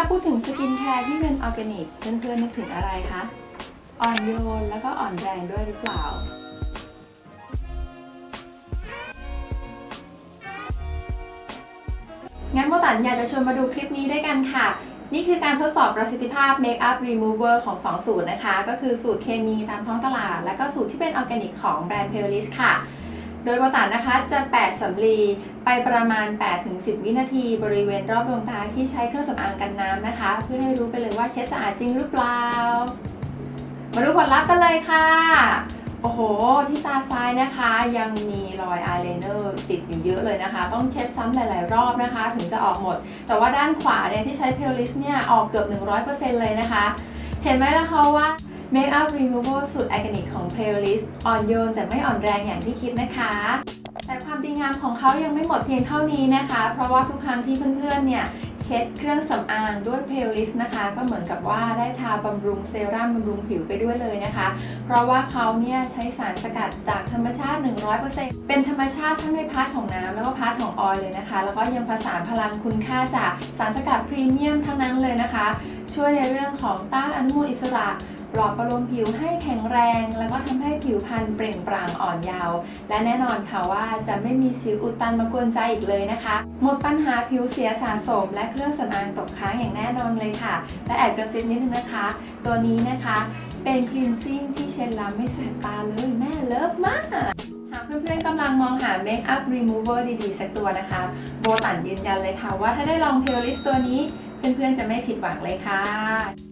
าพูดถึงสกินแคร์ที่เป็นออร์แกนิกเพื่อนๆนึกถึงอะไรคะ อ่อนโยนแล้วก็อ่อนแรงด้วยหรือเปล่างั้นโมตันอยากจะชวนมาดูคลิปนี้ด้วยกันค่ะ นี่คือการทดสอบประสิทธิภาพ Makeup Remover ของ 2 สูตรนะคะ ก็คือสูตรเคมีตามท้องตลาด และก็สูตรที่เป็นออร์แกนิกของแบรนด์ p a l i s ค่ะ โดยโบตันนะคะจะแปะสำลีไปประมาณ 8-10 วินาที บริเวณรอบดวงตาที่ใช้เครื่องสำอางกันน้ำนะคะ เพื่อให้รู้ไปเลยว่าเช็ดสะอาดจริงหรือเปล่า มาดูผลลัพธ์กันเลยค่ะ โอ้โห ที่ตาซ้ายนะคะ ยังมีรอยอายไลเนอร์ติดอยู่เยอะเลยนะคะ ต้องเช็ดซ้ำหลาย ๆ รอบนะคะ ถึงจะออกหมด แต่ว่าด้านขวาเนี่ยที่ใช้เพลลิสเนี่ยออกเกือบ 100%เลยนะคะ เห็นไหมล่ะคะว่า Makeup Removal สูตรออร์แกนิกของ p l a y l i s t อ่อนโยนแต่ไม่อ่อนแรงอย่างที่คิดนะคะ แต่ความดีงามของเขายังไม่หมดเพียงเท่านี้นะคะ เพราะว่าทุกครั้งที่เพื่อนๆเนี่ยเช็ดเครื่องสำอางด้วย p l a y l i s t นะคะ ก็เหมือนกับว่าได้ทาบำรุงเซรั่มบำรุงผิวไปด้วยเลยนะคะ เพราะว่าเขาเนี่ยใช้สารสกัดจากธรรมชาติ 100%เป็นธรรมชาติทั้งในพาร์ทของน้ำแล้วก็พาร์ทของออยล์เลยนะคะ แล้วก็ยังผสานพลังคุณค่าจากสารสกัดพรีเมียมทั้งนั้นเลยนะคะ ช่วยในเรื่องของต้านอนุมูลอิสระปลอบประโลมผิวให้แข็งแรง แล้วก็ทำให้ผิวพรรณเปล่งปลั่งอ่อนเยาว์และแน่นอนค่ะว่าจะไม่มีสิวอุดตันมากวนใจอีกเลยนะคะ หมดปัญหาผิวเสียสะสม และเครื่องสำอางตกค้างอย่างแน่นอนเลยค่ะ และแอบกระซิบนิดนึงนะคะ ตัวนี้นะคะเป็นคลีนซิ่งที่เช็ดล้วไม่แสบตาเลยแม่เลิฟมากหากเพื่อนๆกำลังมองหา Make-up Remover ดีๆ สักตัวนะคะ โบตันยืนยันเลยค่ะว่าถ้าได้ลองเพลลิสตัวนี้ เพื่อนๆจะไม่ผิดหวังเลยค่ะ